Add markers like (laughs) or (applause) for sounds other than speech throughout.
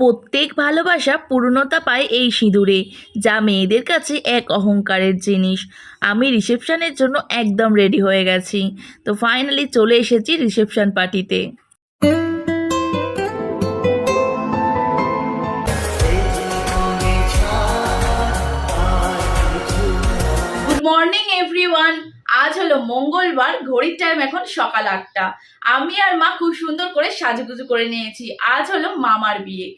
প্রত্যেক ভালোবাসা পূর্ণতা পায় এই সিঁদুরে, যা মেয়েদের কাছে এক অহংকারের জিনিস। আমি রিসেপশনের জন্য একদম রেডি হয়ে গেছি। তো ফাইনালি চলে এসেছি রিসেপশন পার্টিতে। গুড মর্নিং এভরিওয়ান আজ হলো মঙ্গলবার, ঘড়ির টাইম এখন সকাল আটটা। আমি আর মা খুব সুন্দর করে সাজুগুজু করে নিয়েছি। আজ হলো মামার বিয়ে।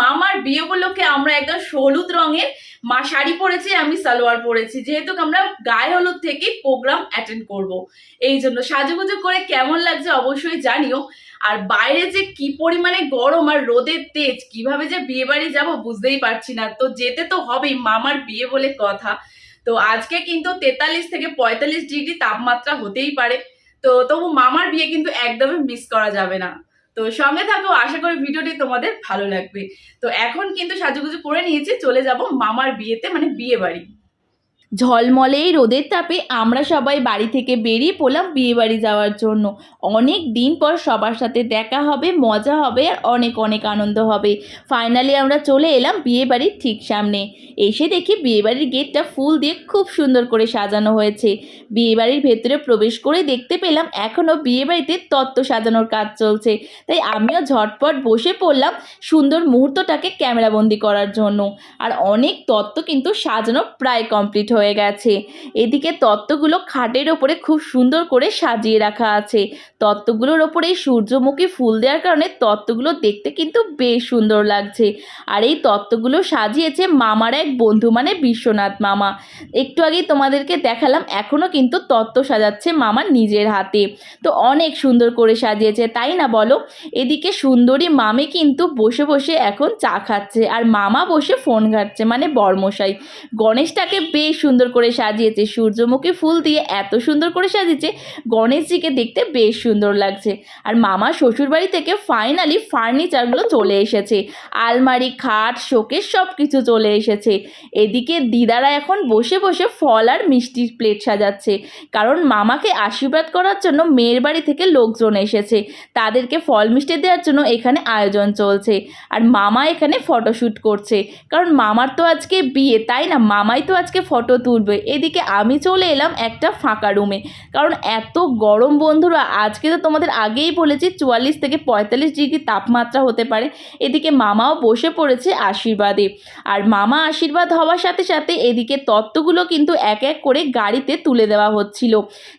মামার বিয়ে উপলক্ষে আমরা একদম হলুদ রঙের মা শাড়ি পরেছি, আমি সালোয়ার পরেছি। যেহেতু আমরা গায়ে হলুদ থেকে প্রোগ্রাম অ্যাটেন্ড করব। এই জন্য সাজুগুজু করে কেমন লাগছে অবশ্যই জানিও। আর বাইরে যে কি পরিমাণে গরম আর রোদের তেজ, কীভাবে যে বিয়ে বাড়ি যাব বুঝতেই পারছি না। তো যেতে তো হবেই মামার বিয়ে বলে কথা। তো আজকে কিন্তু তেতাল্লিশ থেকে পঁয়তাল্লিশ ডিগ্রি তাপমাত্রা হতেই পারে। তো তবু মামার বিয়ে কিন্তু একদমই মিস করা যাবে না। তো সঙ্গে থাকো, আশা করি ভিডিওটি তোমাদের ভালো লাগবে। তো এখন কিন্তু সাজুগুজু করে নিয়েছি, চলে যাব মামার বিয়েতে মানে বিয়ে বাড়ি। ঝলমলে রোদের তাপে আমরা সবাই বাড়ি থেকে বেরিয়ে পড়লাম বিয়েবাড়ি যাওয়ার জন্য। অনেক দিন পর সবার সাথে দেখা হবে, মজা হবে আর অনেক অনেক আনন্দ হবে। ফাইনালি আমরা চলে এলাম বিয়ে বাড়ির ঠিক সামনে। এসে দেখি বিয়েবাড়ির গেটটা ফুল দিয়ে খুব সুন্দর করে সাজানো হয়েছে। বিয়েবাড়ির ভেতরে প্রবেশ করে দেখতে পেলাম এখনও বিয়েবাড়িতে তত্ত্ব সাজানোর কাজ চলছে। তাই আমিও ঝটপট বসে পড়লাম সুন্দর মুহূর্তটাকে ক্যামেরাবন্দি করার জন্য। আর অনেক তত্ত্ব কিন্তু সাজানো প্রায় কমপ্লিট হয়ে গেছে। এদিকে তত্ত্বগুলো খাটের ওপরে খুব সুন্দর করে সাজিয়ে রাখা আছে। তত্ত্বগুলোর ওপরে সূর্যমুখী ফুল দেওয়ার কারণে তত্ত্বগুলো দেখতে কিন্তু বেশ সুন্দর লাগছে। আর এই তত্ত্বগুলো সাজিয়েছে মামার এক বন্ধু মানে বিশ্বনাথ মামা। একটু আগেই তোমাদেরকে দেখালাম এখনও কিন্তু তত্ত্ব সাজাচ্ছে মামা নিজের হাতে। তো অনেক সুন্দর করে সাজিয়েছে, তাই না বলো? এদিকে সুন্দরী মামি কিন্তু বসে বসে এখন চা খাচ্ছে, আর মামা বসে ফোন ঘাটছে মানে বর্মশাই। গণেশটাকে বেশ সুন্দর করে সাজিয়েছে। সূর্যমুখী ফুল দিয়ে এত সুন্দর করে সাজিয়েছে, গণেশজিকে দেখতে বেশ সুন্দর লাগছে। আর মামা শ্বশুরবাড়ি থেকে ফাইনালি ফার্নিচারগুলো চলে এসেছে। আলমারি, খাট, শোকেস সব কিছু চলে এসেছে। এদিকে দিদারা এখন বসে বসে ফল আর মিষ্টির প্লেট সাজাচ্ছে। কারণ মামাকে আশীর্বাদ করার জন্য মেয়ের বাড়ি থেকে লোকজন এসেছে। তাদেরকে ফল মিষ্টি দেওয়ার জন্য এখানে আয়োজন চলছে। আর মামা এখানে ফটোশ্যুট করছে। কারণ মামার তো আজকে বিয়ে, তাই না? মামাই তো আজকে ফটো তুলবে। এদিকে আমি চলে এলাম একটা ফাঁকা রুমে কারণ এত গরম বন্ধুরা, আজকে তো তোমাদের আগেই বলেছি চুয়াল্লিশ থেকে পঁয়তাল্লিশ ডিগ্রি তাপমাত্রা হতে পারে। এদিকে মামাও বসে পড়েছে আশীর্বাদে। আর মামা আশীর্বাদ হওয়ার সাথে সাথে এদিকে তত্ত্বগুলো কিন্তু এক এক করে গাড়িতে তুলে দেওয়া হচ্ছিল।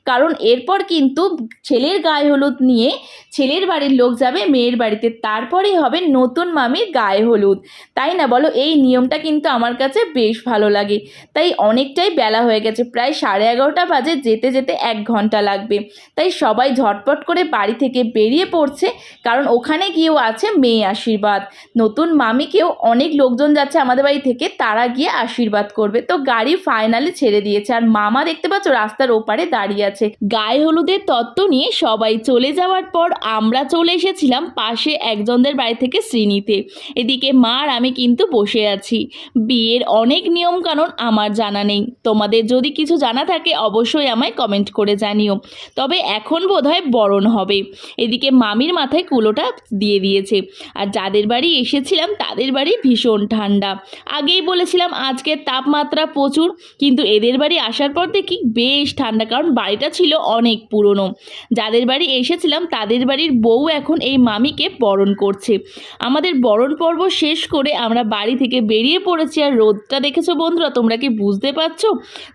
কারণ এরপর কিন্তু ছেলের গায়ে হলুদ নিয়ে ছেলের বাড়ির লোক যাবে মেয়ের বাড়িতে। তারপরেই হবে নতুন মামির গায়ে হলুদ। তাই না বলো? এই নিয়মটা কিন্তু আমার কাছে বেশ ভালো লাগে। তাই অনেকটাই বেলা হয়ে গেছে। প্রায় সাড়ে এগারোটা বাজে যেতে যেতে এক ঘণ্টা লাগবে। তাই সবাই ঝটপট করে বাড়ি থেকে বেরিয়ে পড়ছে, কারণ ওখানে গিয়েও আছে মেয়ে আশীর্বাদ। নতুন মামিকেও অনেক লোকজন যাচ্ছে আমাদের বাড়ি থেকে, তারা গিয়ে আশীর্বাদ করবে। তো গাড়ি ফাইনালি ছেড়ে দিয়েছে। আর মামা দেখতে পাচ্ছ রাস্তার ওপারে দাঁড়িয়ে আছে। গায়ে হলুদের তত্ত্ব নিয়ে সবাই চলে যাওয়ার পর আমরা চলে এসেছিলাম পাশে একজনদের বাড়ি থেকে শ্রীনিতে। এদিকে মা আর আমি কিন্তু বসে আছি। বিয়ের অনেক নিয়ম কানুন আমার জানা নেই। তোমাদের যদি কিছু জানা থাকে, অবশ্যই আমায় কমেন্ট করে জানিও। তবে এখন বোধহয় বরণ হবে। এদিকে মামির মাথায় কুলোটা দিয়ে দিয়েছে। আর যাদের বাড়ি এসেছিলাম, তাদের বাড়ি ভীষণ ঠান্ডা। আগেই বলেছিলাম আজকের তাপমাত্রা প্রচুর, কিন্তু এদের বাড়ি আসার পর দেখি বেশ ঠান্ডা, কারণ বাড়িটা ছিল অনেক পুরনো। যাদের বাড়ি এসেছিলাম, তাদের বাড়ির বউ এখন এই মামিকে বরণ করছে। আমাদের বরণ পর্ব শেষ করে আমরা বাড়ি থেকে বেরিয়ে পড়েছি। আর রোদটা দেখেছ বন্ধুরা, তোমরা কি বুঝতে পারছ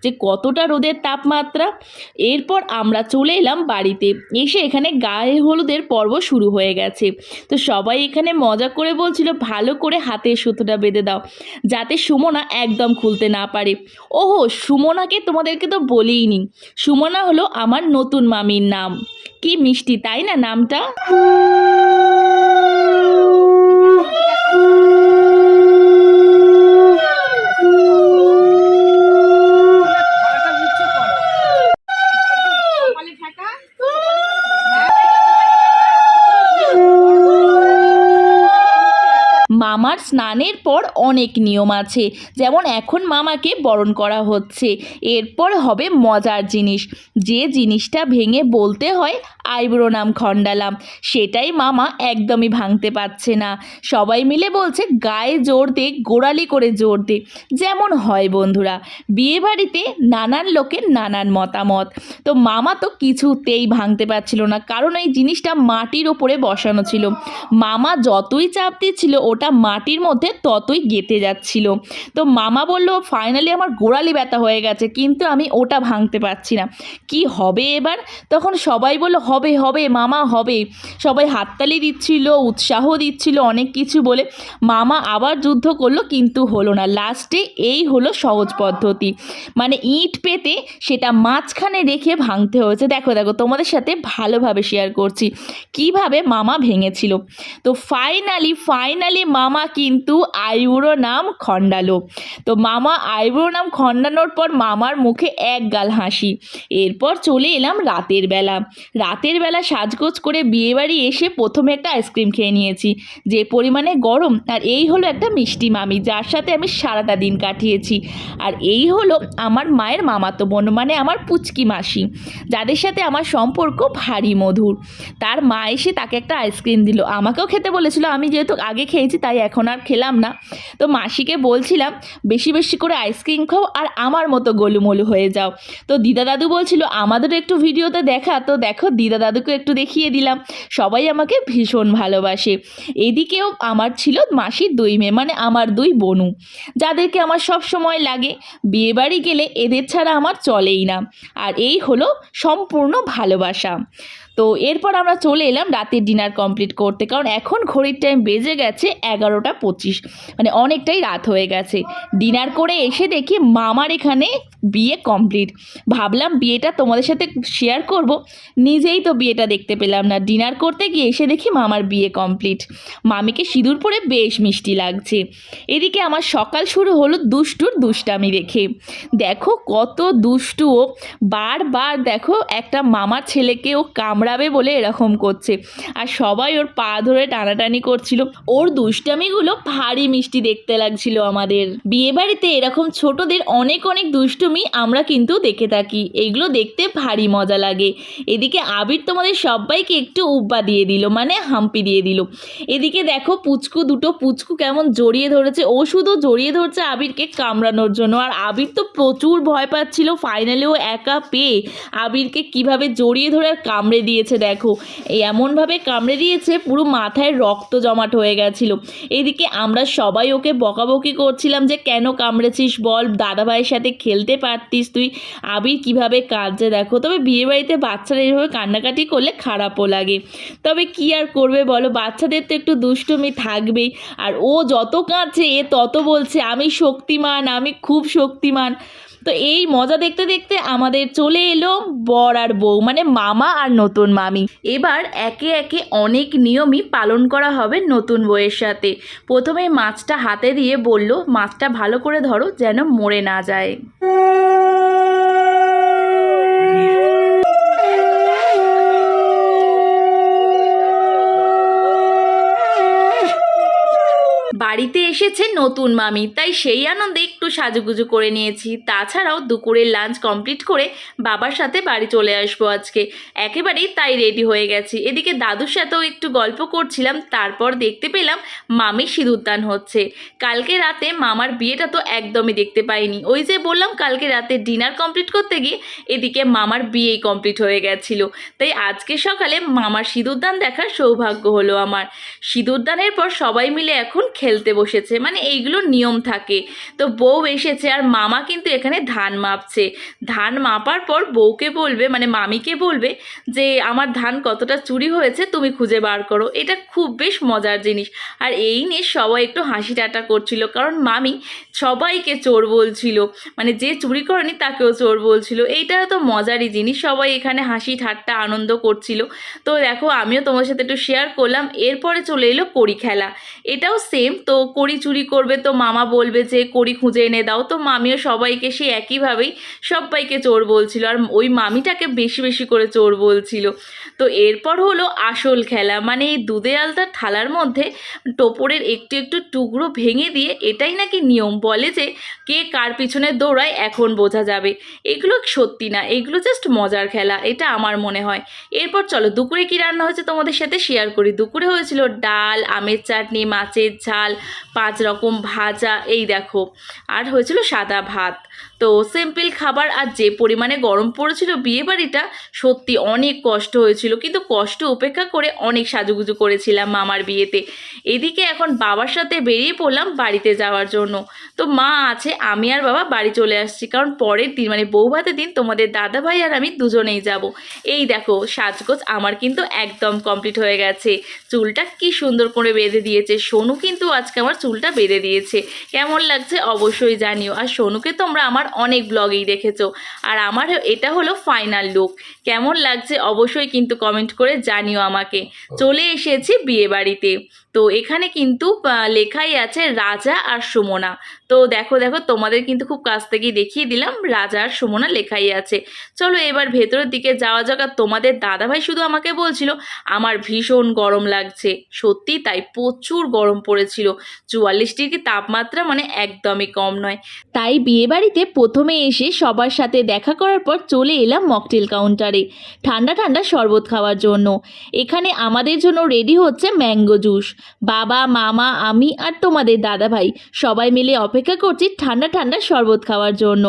যে কতটা রোদের তাপমাত্রা? এরপর আমরা চলে এলাম বাড়িতে। এসে এখানে গায়ে হলুদের পর্ব শুরু হয়ে গেছে। তো সবাই এখানে মজা করে বলছিল, ভালো করে হাতে সুতোটা বেঁধে দাও, যাতে সুমনা একদম খুলতে না পারে। ওহো, সুমনাকে তোমাদেরকে তো বলিনি সুমনা হলো আমার নতুন মামির নাম। কি মিষ্টি, তাই না নামটা? (laughs) স্নানের পর অনেক নিয়ম আছে। যেমন এখন মামাকে বরণ করা হচ্ছে। এরপর হবে মজার জিনিস। যে জিনিসটা ভেঙে বলতে হয় আইব্রো নাম খণ্ডালাম। সেটাই মামা একদমই ভাঙতে পারছে না। সবাই মিলে বলছে, গায়ে জোর দে, গোড়ালি করে জোর দে। যেমন হয় বন্ধুরা, বিয়েবাড়িতে নানান লোকের নানান মতামত। তো মামা তো কিছুতেই ভাঙতে পারছিল না, কারণ এই জিনিসটা মাটির ওপরে বসানো ছিল। মামা যতই চাপ দিচ্ছিল, ওটা মাটির মধ্যে ততই গেঁথে যাচ্ছিল। তো মামা বলল, ফাইনালি আমার গোড়ালি ব্যথা হয়ে গেছে, কিন্তু আমি ওটা ভাঙতে পারছি না। কি হবে এবার? তখন সবাই বলল হবে হবে, মামা হবে। সবাই হাততালি দিচ্ছিল, উৎসাহ দিচ্ছিল, অনেক কিছু বলে মামা আবার যুদ্ধ করল, কিন্তু হলো না। লাস্টে এই হলো সহজ পদ্ধতি। মানে ইট পেতে সেটা মাঝখানে রেখে ভাঙতে হয়েছে। দেখো দেখো, তোমাদের সাথে ভালোভাবে শেয়ার করছি। কীভাবে মামা ভেঙেছিল? তো ফাইনালি ফাইনালি মামা কিন্তু আইবুড়ো নাম খণ্ডালো। তো মামা আইবুড়ো নাম খণ্ডানোর পর মামার মুখে এক গাল হাসি। এরপর চলে এলাম রাতের বেলা। রাতের বেলা সাজগোজ করে বিয়েবাড়ি এসে প্রথমে একটা আইসক্রিম খেয়ে নিয়েছি। যে পরিমাণে গরম, আর এই হলো একটা মিষ্টি মামি, যার সাথে আমি সারাটা দিন কাটিয়েছি। আর এই হলো আমার মায়ের মামাতো বোন মানে আমার পুচকি মাসি, যাদের সাথে আমার সম্পর্ক ভারী মধুর। তার মা এসে তাকে একটা আইসক্রিম দিল। আমাকেও খেতে বলেছিল, আমি যেহেতু আগে খেয়েছি, তাই এখন আর খেলাম না। তো মাসিকে বলছিলাম, বেশি বেশি করে আইসক্রিম খাও আর আমার মতো গোলুমলু হয়ে যাও। তো দিদা দাদু বলছিল, আমাদেরও একটু ভিডিওতে দেখা, তো দেখো দিদা দাদুকে একটু দেখিয়ে দিলাম। সবাই আমাকে ভীষণ ভালোবাসে। এদিকেও আমার ছিল মাসির দুই মেয়ে মানে আমার দুই বনু। যাদেরকে আমার সব সময় লাগে। বিয়েবাড়ি গেলে এদের ছাড়া আমার চলেই না। আর এই হলো সম্পূর্ণ ভালোবাসা। তো এরপর আমরা চলে এলাম রাতের ডিনার কমপ্লিট করতে, কারণ এখন ঘড়ির টাইম বেজে গেছে এগারোটা পঁচিশ মানে অনেকটাই রাত হয়ে গেছে। ডিনার করে এসে দেখি মামার এখানে বিয়ে কমপ্লিট ভাবলাম বিয়েটা তোমাদের সাথে শেয়ার করব, নিজেই তো বিয়েটা দেখতে পেলাম না। ডিনার করতে গিয়ে এসে দেখি মামার বিয়ে কমপ্লিট মামিকে সিঁদুর পরে বেশ মিষ্টি লাগছে। এদিকে আমার সকাল শুরু হলো দুষ্টুর দুষ্টামি রেখে দেখো কত দুষ্টু ও বারবার দেখো একটা মামার ছেলেকে ও কামড়াবে বলে এরকম করছে। আর সবাই ওর পা ধরে টানাটানি করছিল। ওর দুষ্টামিগুলো ভারী মিষ্টি দেখতে লাগছিল আমাদের। বিয়েবাড়িতে এরকম ছোটদের অনেক অনেক দুষ্টুমি আমরা কিন্তু দেখে থাকি। এগুলো দেখতে ভারী মজা লাগে। এদিকে আবির তোমাদের সবাইকে একটু উব্বা দিয়ে দিল মানে হাম্পি দিয়ে দিল। এদিকে দেখো পুচকু দুটো, পুচকু কেমন জড়িয়ে ধরেছে। ও শুধু জড়িয়ে ধরছে আবিরকে কামড়ানোর জন্য। আর আবির তো প্রচুর ভয় পাচ্ছিল ফাইনালি ও একা পেয়ে আবিরকে কীভাবে জড়িয়ে ধরে আর কামড়ে দিয়েছে, দেখো। এমনভাবে কামড়ে দিয়েছে, পুরো মাথায় রক্ত জমাট হয়ে গেছিল। এদিকে আমরা সবাই ওকে বকাবকি করছিলাম যে, কেন কামড়েছিস বল? দাদাভাইয়ের সাথে খেলতে পারতিস তুই। আবির কীভাবে কাঁদছে দেখো। তবে বিয়েবাড়িতে বাচ্চারা এভাবে কান্নাকাটি করলে খারাপও লাগে। তবে কি আর করবে বলো? বাচ্চাদের তো একটু দুষ্টুমি থাকবেই। আর ও যত কাঁদছে, এ তত বলছে, আমি শক্তিমান, আমি খুব শক্তিমান। তো এই মজা দেখতে দেখতে আমাদের চলে এলো বর আর বউ মানে মামা আর নতুন মামি। এবার একে একে অনেক নিয়মই পালন করা হবে নতুন বউয়ের সাথে। প্রথমে মাছটা হাতে দিয়ে বলল, মাছটা ভালো করে ধরো যেন মরে না যায়। বাড়িতে এসেছে নতুন মামি, তাই সেই আনন্দে সাজুগুজু করে নিয়েছি। তাছাড়াও দুপুরের লাঞ্চ কমপ্লিট করে বাবার সাথে বাড়ি চলে আসব আজকে। একেবারেই তাই রেডি হয়ে গেছি। এদিকে দাদুর সাথেও একটু গল্প করছিলাম, তারপর দেখতে পেলাম মামি সিঁদুরদান হচ্ছে। কালকে রাতে মামার বিয়েটা তো একদমই দেখতে পাইনি। ওই যে বললাম, কালকে রাতে ডিনার কমপ্লিট করতে গিয়ে এদিকে মামার বিয়েই কমপ্লিট হয়ে গেছিল। তাই আজকে সকালে মামার সিঁদুরদান দেখার সৌভাগ্য হলো আমার। সিঁদুরদানের পর সবাই মিলে এখন খেলতে বসেছে। মানে এইগুলো নিয়ম থাকে। তো বউ এসেছে আর মামা কিন্তু এখানে ধান মাপছে। ধান মাপার পর বউকে বলবে মানে মামিকে বলবে যে, আমার ধান কতটা চুরি হয়েছে তুমি খুঁজে বার করো। এটা খুব বেশ মজার জিনিস। আর এই নিয়ে সবাই একটু হাসি ঠাট্টা করছিল, কারণ মামি সবাইকে চোর বলছিল। মানে যে চুরি করেনি তাকেও চোর বলছিল। এইটা তো মজারই জিনিস। সবাই এখানে হাসি ঠাট্টা আনন্দ করছিল। তো দেখো, আমিও তোমার সাথে একটু শেয়ার করলাম। এরপরে চলে এলো কড়ি খেলা। এটাও সেম তো কড়ি চুরি করবে, তো মামা বলবে যে, কড়ি খুঁজে এনে দাও। তো মামিও সবাইকে সে একইভাবেই সবাইকে চোর বলছিল আর ওই মামিটাকে বেশি বেশি করে চোর বলছিল। তো এরপর হলো আসল খেলা। মানে এই দুধে আলতার থালার মধ্যে টোপরের একটু একটু টুকরো ভেঙে দিয়ে এটাই নাকি নিয়ম বলে যে কে কার পিছনে দৌড়ায় এখন বোঝা যাবে। এগুলো সত্যি না, এগুলো জাস্ট মজার খেলা, এটা আমার মনে হয়। এরপর চলো, দুপুরে কি রান্না হয়েছে তোমাদের সাথে শেয়ার করি। দুপুরে হয়েছিল ডাল, আমের চাটনি, মাছের ঝাল, পাঁচ রকম ভাজা, এই দেখো। আর হয়েছিল সাদা ভাত। তো সিম্পল খাবার আর যে পরিমাণে গরম পড়েছিল বিয়ে বাড়িটা সত্যি অনেক কষ্ট হয়েছিল। কিন্তু কষ্ট উপেক্ষা করে অনেক সাজুগুজু করেছিলাম মামার বিয়েতে। এদিকে এখন বাবার সাথে বেরিয়ে পড়লাম বাড়িতে যাওয়ার জন্য। তো মা আছে, আমি আর বাবা বাড়ি চলে আসছি। কারণ পরের দিন মানে বৌভাতের দিন তোমাদের দাদা ভাই আর আমি দুজনেই যাব। এই দেখো, সাজগোজ আমার কিন্তু একদম কমপ্লিট হয়ে গেছে। চুলটা কি সুন্দর করে বেঁধে দিয়েছে। সোনু কিন্তু আজকে আমার চুলটা বেঁধে দিয়েছে। কেমন লাগছে অবশ্যই জানিও। আর সোনুকে তোমরা আমার অনেক ব্লগেই দেখেছ। আর আমার এটা হলো ফাইনাল লুক কেমন লাগছে অবশ্যই কিন্তু কমেন্ট করে জানিও আমাকে। চলে এসেছি বিয়ে বাড়িতে তো এখানে কিন্তু লেখাই আছে রাজা আর সুমনা। তো দেখো দেখো, তোমাদের কিন্তু খুব কাছ থেকেই দেখিয়ে দিলাম, রাজা আর সুমনা লেখাই আছে। চলো এবার ভেতরের দিকে যাওয়া যাক। আর তোমাদের দাদাভাই শুধু আমাকে বলছিল, আমার ভীষণ গরম লাগছে। সত্যি তাই প্রচুর গরম পড়েছিল। চুয়াল্লিশ ডিগ্রি তাপমাত্রা মানে একদমই কম নয়। তাই বিয়েবাড়িতে প্রথমে এসে সবার সাথে দেখা করার পর চলে এলাম মকটেল কাউন্টারে, ঠান্ডা ঠান্ডা শরবত খাওয়ার জন্য। এখানে আমাদের জন্য রেডি হচ্ছে ম্যাঙ্গো জুস। বাবা, মামা, আমি আর তোমাদের দাদা ভাই সবাই মিলে অপেক্ষা করছি ঠান্ডা ঠান্ডা শরবত খাওয়ার জন্য।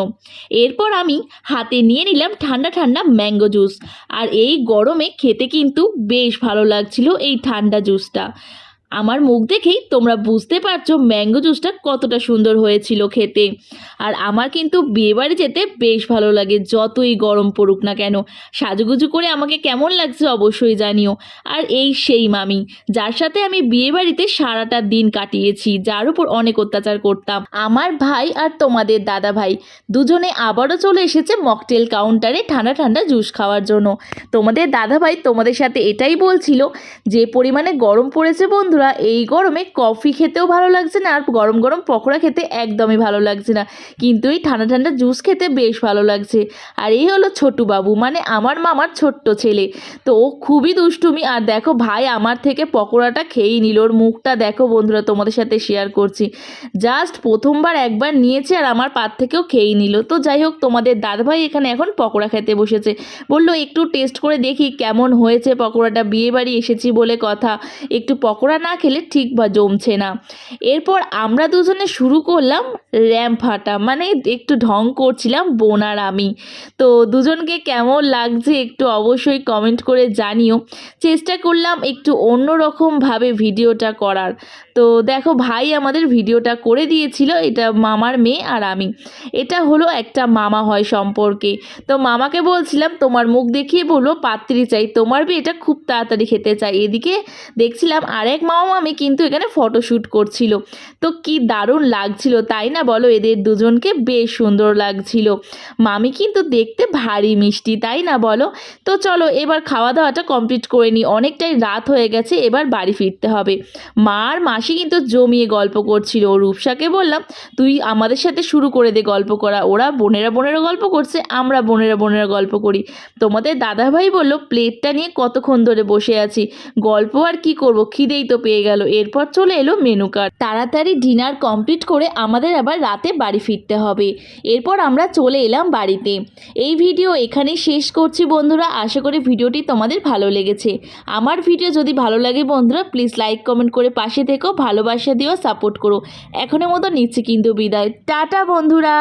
এরপর আমি হাতে নিয়ে নিলাম ঠান্ডা ঠান্ডা ম্যাঙ্গো জুস। আর এই গরমে খেতে কিন্তু বেশ ভালো লাগছিল এই ঠান্ডা জুসটা। আমার মুখ দেখেই তোমরা বুঝতে পারছ ম্যাঙ্গো জুসটা কতটা সুন্দর হয়েছিল খেতে। আর আমার কিন্তু বিয়েবাড়ি যেতে বেশ ভালো লাগে, যতই গরম পড়ুক না কেন। সাজুগুজু করে আমাকে কেমন লাগছে অবশ্যই জানিও। আর এই সেই মামি, যার সাথে আমি বিয়েবাড়িতে সারাটা দিন কাটিয়েছি, যার উপর অনেক অত্যাচার করতাম। আমার ভাই আর তোমাদের দাদা ভাই দুজনে আবারও চলে এসেছে মকটেল কাউন্টারে ঠান্ডা ঠান্ডা জুস খাওয়ার জন্য। তোমাদের দাদা ভাই তোমাদের সাথে এটাই বলছিল যে, পরিমাণে গরম পড়েছে বন্ধুরা এই গরমে কফি খেতেও ভালো লাগছে না আর গরম গরম পকোড়া খেতে একদমই ভালো লাগছে না। কিন্তু এই ঠান্ডা ঠান্ডা জুস খেতে বেশ ভালো লাগছে। আর এই হলো ছোটু বাবু মানে আমার মামার ছোট্ট ছেলে। তো ও খুবই দুষ্টুমি। আর দেখো, ভাই আমার থেকে পকোড়াটা খেয়েই নিল। ওর মুখটা দেখো বন্ধুরা, তোমাদের সাথে শেয়ার করছি। জাস্ট প্রথমবার একবার নিয়েছে আর আমার পাত থেকেও খেয়েই নিল। তো যাই হোক, তোমাদের দাদাভাই এখানে এখন পকোড়া খেতে বসেছে। বলল, একটু টেস্ট করে দেখি কেমন হয়েছে পকোড়াটা। বিয়ে বাড়ি এসেছি বলে কথা। একটু পকোড়া না খেলে ঠিক বা জমছে না। এরপর আমরা দুজনে শুরু করলাম র্যাম্প হাঁটা মানে একটু ঢং করছিলাম বোনার আমি। তো দুজনকে কেমন লাগছে একটু অবশ্যই কমেন্ট করে জানিও। চেষ্টা করলাম একটু অন্যরকমভাবে ভিডিওটা করার। তো দেখো ভাই আমাদের ভিডিওটা করে দিয়েছিল, এটা মামার মেয়ে আর আমি। এটা হলো একটা মামা হয় সম্পর্কে। তো মামাকে বলছিলাম, তোমার মুখ দেখিয়ে বলল পাত্রী চাই। তোমার বিয়েটা খুব তাড়াতাড়ি খেতে চাই। এদিকে দেখছিলাম আরেক মামা মামি কিন্তু এখানে ফটোশ্যুট করছিল। তো কি দারুণ লাগছিল, তাই না বলো? এদের দুজনকে বেশ সুন্দর লাগছিল। মামি কিন্তু দেখতে ভারী মিষ্টি, তাই না বলো? তো চলো, এবার খাওয়া দাওয়াটা কমপ্লিট করে নিই। অনেকটাই রাত হয়ে গেছে, এবার বাড়ি ফিরতে হবে। মা আর মাসি কিন্তু জমিয়ে গল্প করছিল। রূপসাকে বললাম, তুই আমাদের সাথে শুরু করে দে গল্প করা। ওরা বোনেরা বোনেরা গল্প করছে, আমরা বোনেরা বোনেরা গল্প করি। তোমাদের দাদাভাই বলল, প্লেটটা নিয়ে কতক্ষণ ধরে বসে আছি? গল্প আর কি করব? খিদেই তো পেয়ে গেল। এরপর চলে এলো মেনু কার্ড। তাড়াতাড়ি ডিনার কমপ্লিট করে আমাদের আবার রাতে বাড়ি ফিরতে হবে। এরপর আমরা চলে এলাম বাড়িতে। এই ভিডিও এখানেই শেষ করছি বন্ধুরা। আশা করি ভিডিওটি তোমাদের ভালো লেগেছে। আমার ভিডিও যদি ভালো লাগে বন্ধুরা প্লিজ লাইক কমেন্ট করে পাশে থেকো। ভালোবাসা দিও সাপোর্ট করো। এখনের মতো নিচ্ছি কিন্তু বিদায়। টাটা বন্ধুরা।